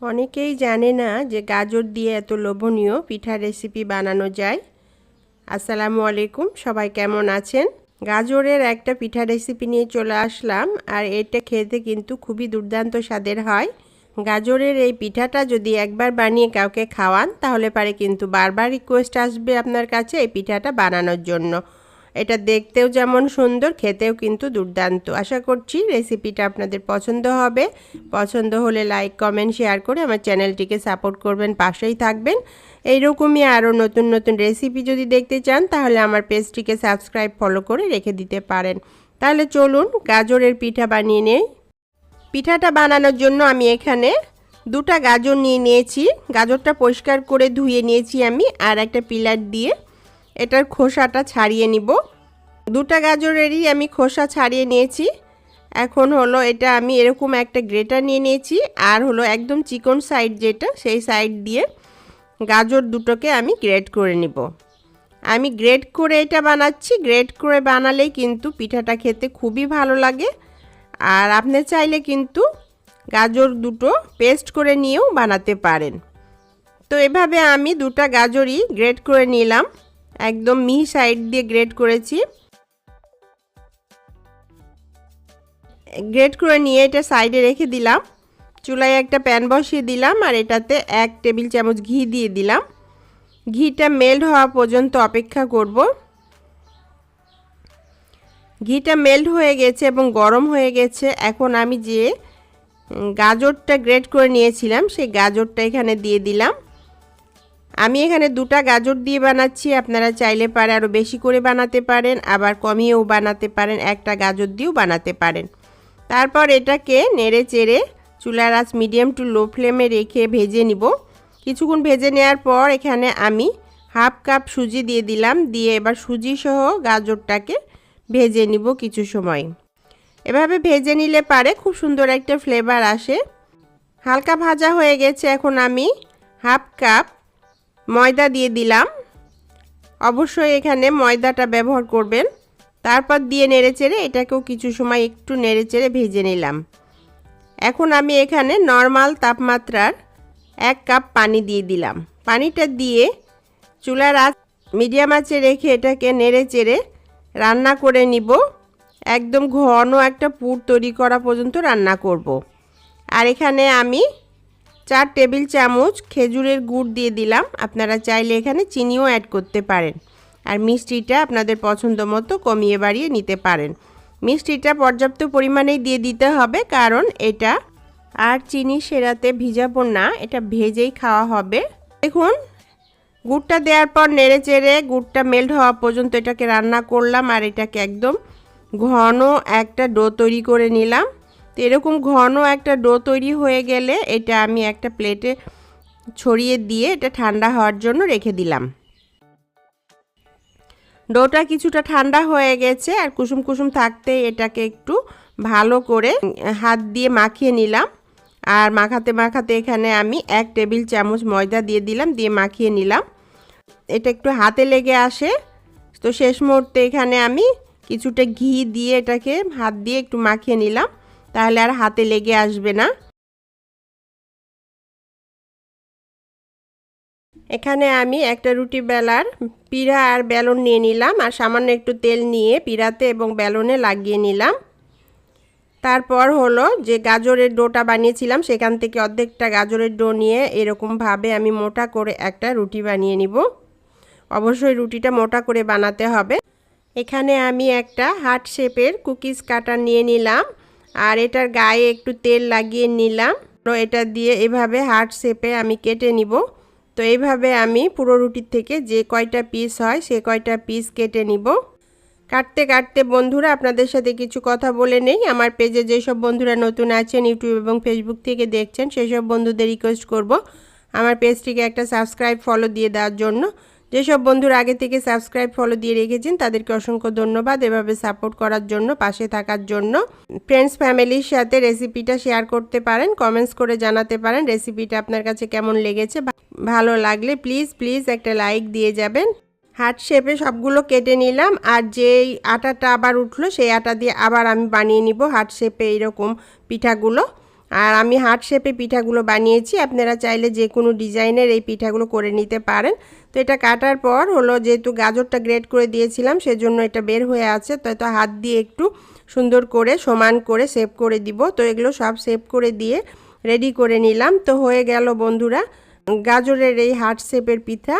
অনেকেই জানে না যে গাজর দিয়ে এত লোভনীয় পিঠা রেসিপি বানানো যায়। আসসালামু আলাইকুম, সবাই কেমন আছেন? গাজরের একটা পিঠা রেসিপি নিয়ে চলে আসলাম, আর এটা খেতে কিন্তু খুবই দুর্দান্ত স্বাদের হয়। গাজরের এই পিঠাটা যদি একবার বানিয়ে কাউকে খাওয়ান, তাহলে পারে কিন্তু বারবার রিকোয়েস্ট আসবে আপনার কাছে এই পিঠাটা বানানোর জন্য। এটা দেখতেও যেমন সুন্দর, খেতেও কিন্তু দুর্দান্ত। আশা করছি রেসিপিটা আপনাদের পছন্দ হবে। পছন্দ হলে লাইক কমেন্ট শেয়ার করে আমার চ্যানেলটিকে সাপোর্ট করবেন, পাশেই থাকবেন। এইরকমই আরও নতুন নতুন রেসিপি যদি দেখতে চান, তাহলে আমার পেজটিকে সাবস্ক্রাইব ফলো করে রেখে দিতে পারেন। তাহলে চলুন, গাজরের পিঠা বানিয়ে নেই। পিঠাটা বানানোর জন্য আমি এখানে দুটা গাজর নিয়ে নিয়েছি। গাজরটা পরিষ্কার করে ধুয়ে নিয়েছি আমি, আর একটা পিলার দিয়ে এটার খোসাটা ছাড়িয়ে নিব। দুটা গাজরেরই আমি খোসা ছাড়িয়ে নিয়েছি। এখন হলো এটা আমি এরকম একটা গ্রেটার নিয়ে নিয়েছি। আর হলো একদম চিকন সাইড যেটা, সেই সাইড দিয়ে গাজর দুটোকে আমি গ্রেট করে নিব। আমি গ্রেট করে এটা বানাচ্ছি। গ্রেট করে বানালেই কিন্তু পিঠাটা খেতে খুবই ভালো লাগে। আর আপনি চাইলে কিন্তু গাজর দুটো পেস্ট করে নিয়েও বানাতে পারেন। তো এভাবে আমি দুটা গাজরই গ্রেট করে নিলাম। একদম মি সাইড দিয়ে গ্রেট করেছি। গ্রেট করে নিয়ে এটা সাইডে রেখে দিলাম। চুলায় একটা প্যান বসিয়ে দিলাম আর এটাতে এক টেবিল চামচ ঘি দিয়ে দিলাম। ঘিটা মেল্ট হওয়া পর্যন্ত অপেক্ষা করব। ঘিটা মেল্ট হয়ে গেছে এবং গরম হয়ে গেছে। এখন আমি যে গাজরটা গ্রেট করে নিয়েছিলাম, সেই গাজরটা এখানে দিয়ে দিলাম। আমি এখানে দুটা গাজর দিয়ে বানাচ্ছি। আপনারা চাইলে পারে আরও বেশি করে বানাতে পারেন, আবার কমিয়েও বানাতে পারেন, একটা গাজর দিয়েও বানাতে পারেন। তারপর এটাকে নেড়ে চেড়ে চুলার আঁচ মিডিয়াম টু লো ফ্লেমে রেখে ভেজে নিব। কিছুক্ষণ ভেজে নেওয়ার পর এখানে আমি হাফ কাপ সুজি দিয়ে দিলাম, দিয়ে এবার সুজি সহ গাজরটাকে ভেজে নিব কিছু সময়। এভাবে ভেজে নিলে পারে খুব সুন্দর একটা ফ্লেভার আসে। হালকা ভাজা হয়ে গেছে, এখন আমি হাফ কাপ ময়দা দিয়ে দিলাম। অবশ্যই এখানে ময়দাটা ব্যবহার করবেন। তারপর দিয়ে নেড়েচেড়ে এটাকেও কিছু সময় একটু নেড়েচেড়ে ভেজে নিলাম। এখন আমি এখানে নর্মাল তাপমাত্রার এক কাপ পানি দিয়ে দিলাম। পানিটা দিয়ে চুলার আঁচ মিডিয়াম আঁচে রেখে এটাকে নেড়েচেড়ে রান্না করে নিব। একদম ঘন একটা পুর তৈরি করা পর্যন্ত রান্না করব। আর এখানে আমি চার টেবিল চামচ খেজুরের গুড় দিয়ে দিলাম। আপনারা চাইলে এখানে চিনিও অ্যাড করতে পারেন। আর মিষ্টিটা আপনাদের পছন্দ মতো কমিয়ে বাড়িয়ে নিতে পারেন। মিষ্টিটা পর্যাপ্ত পরিমাণেই দিয়ে দিতে হবে, কারণ এটা আর চিনি সেরাতে ভিজাবো না, এটা ভেজেই খাওয়া হবে। দেখুন, গুড়টা দেওয়ার পর নেড়ে চেড়ে গুড়টা মেল্ট হওয়া পর্যন্ত এটাকে রান্না করলাম আর এটাকে একদম ঘন একটা ডো তৈরি করে নিলাম। তো এরকম ঘন একটা ডো তৈরি হয়ে গেলে এটা আমি একটা প্লেটে ছড়িয়ে দিয়ে এটা ঠান্ডা হওয়ার জন্য রেখে দিলাম। ডোটা কিছুটা ঠান্ডা হয়ে গেছে আর কুসুম কুসুম থাকতে এটাকে একটু ভালো করে হাত দিয়ে মাখিয়ে নিলাম। আর মাখাতে মাখাতে এখানে আমি এক টেবিল চামচ ময়দা দিয়ে দিলাম, দিয়ে মাখিয়ে নিলাম। এটা একটু হাতে লেগে আসে। তো শেষ মুহূর্তে এখানে আমি কিছুটা ঘি দিয়ে এটাকে হাত দিয়ে একটু মাখিয়ে নিলাম। তাহলে আর হাতে লেগে আসবে না। এখানে আমি একটা রুটি বেলার পিড়া আর বেলন নিয়ে নিলাম আর সামান্য একটু তেল নিয়ে পিড়াতে এবং বেলনে লাগিয়ে নিলাম। তারপর হলো যে গাজরের ডোটা বানিয়েছিলাম, সেখান থেকে অর্ধেকটা গাজরের ডো নিয়ে এরকমভাবে আমি মোটা করে একটা রুটি বানিয়ে নিব। অবশ্যই রুটিটা মোটা করে বানাতে হবে। এখানে আমি একটা হার্ট শেপের কুকিজ কাটার নিয়ে নিলাম। আর এটার গায়ে একটু তেল লাগিয়ে নিলাম। তো এটা দিয়ে এভাবে হার্ট শেপে আমি কেটে নিব। তো এইভাবে আমি পুরো রুটির থেকে যে কয়টা পিস হয়, সে কয়টা পিস কেটে নিব। কাটতে কাটতে বন্ধুরা, আপনাদের সাথে কিছু কথা বলে নেই। আমার পেজে যেসব বন্ধুরা নতুন আছেন ইউটিউব এবং ফেসবুক থেকে দেখছেন, সেসব বন্ধুদের রিকোয়েস্ট করব। আমার পেজটিকে একটা সাবস্ক্রাইব ফলো দিয়ে দেওয়ার জন্য। যেসব বন্ধুরা আগে থেকে সাবস্ক্রাইব ফলো দিয়ে রেখেছেন, তাদেরকে অসংখ্য ধন্যবাদ এভাবে সাপোর্ট করার জন্য, পাশে থাকার জন্য। ফ্রেন্ডস ফ্যামিলির সাথে রেসিপিটা শেয়ার করতে পারেন কমেন্টস করে জানাতে পারেন রেসিপিটা আপনার কাছে কেমন লেগেছে ভালো লাগলে প্লিজ প্লিজ একটা লাইক দিয়ে যাবেন। হার্ট শেপে সবগুলো কেটে নিলাম, আর যেই আটাটা আবার উঠল, সেই আটা দিয়ে আবার আমি বানিয়ে নিব। হার্ট শেপে এইরকম পিঠাগুলো। আর আমি হার্ট শেপে পিঠাগুলো বানিয়েছি। আপনারা চাইলে যে কোনো ডিজাইনের এই পিঠাগুলো করে নিতে পারেন। তো এটা কাটার পর হলো যেহেতু গাজরটা গ্রেড করে দিয়েছিলাম, সেজন্য এটা বের হয়ে আছে। তো এটা হাত দিয়ে একটু সুন্দর করে সমান করে সেভ করে দিব। তো এগুলো সব সেভ করে দিয়ে রেডি করে নিলাম। তো হয়ে গেল বন্ধুরা, গাজরের এই হার্ট শেপের পিঠা।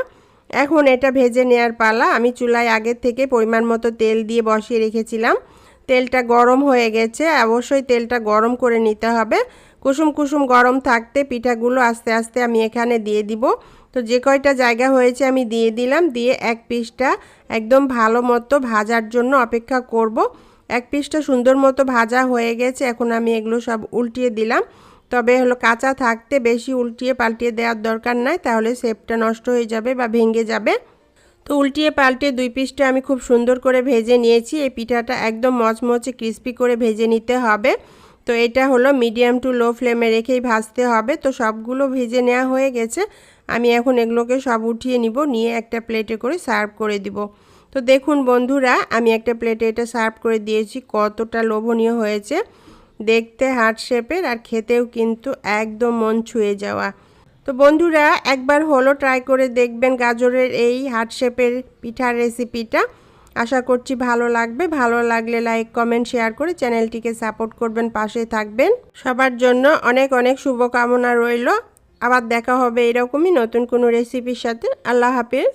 এখন এটা ভেজে নেওয়ার পালা। আমি চুলায় আগের থেকে পরিমাণ মতো তেল দিয়ে বসিয়ে রেখেছিলাম। তেলটা গরম হয়ে গেছে, অবশ্যই তেলটা গরম করে নিতে হবে। কুসুম কুসুম গরম থাকতে পিঠাগুলো আস্তে আস্তে আমি এখানে দিয়ে দিব। তো যে কয়টা জায়গা হয়েছে আমি দিয়ে দিলাম, দিয়ে এক পিসটা একদম ভালো মতো ভাজার জন্য অপেক্ষা করব। এক পিসটা সুন্দর মতো ভাজা হয়ে গেছে, এখন আমি এগুলো সব উল্টিয়ে দিলাম। তবে হলো কাঁচা থাকতে বেশি উল্টিয়ে পাল্টিয়ে দেওয়ার দরকার নাই, তাহলে শেপটা নষ্ট হয়ে যাবে বা ভেঙে যাবে। তো উল্টিয়ে পাল্টে দুই পিসটা আমি খুব সুন্দর করে ভেজে নিয়েছি। এই পিঠাটা একদম মচমচে ক্রিস্পি করে ভেজে নিতে হবে। তো এটা হলো মিডিয়াম টু লো ফ্লেমে রেখেই ভাজতে হবে। তো সবগুলো ভেজে নেওয়া হয়ে গেছে। আমি এখন এগুলোকে সব উঠিয়ে নিব। নিয়ে একটা প্লেটে করে সার্ভ করে দিব। তো দেখুন বন্ধুরা, আমি একটা প্লেটে এটা সার্ভ করে দিয়েছি। কতটা লোভনীয় হয়েছে। দেখতে হার্ট শেপের আর খেতেও কিন্তু একদম মন ছুঁয়ে যাওয়া। তো বন্ধুরা, একবার হলো ট্রাই করে দেখবেন গাজরের এই হার্ট শেপের পিঠার রেসিপিটা আশা করছি ভালো লাগবে। ভালো লাগলে লাইক কমেন্ট শেয়ার করে চ্যানেলটিকে সাপোর্ট করবেন, পাশে থাকবেন। সবার জন্য অনেক অনেক শুভকামনা রইল। আবার দেখা হবে এরকমই নতুন কোনো রেসিপির সাথে। আল্লাহ হাফিজ।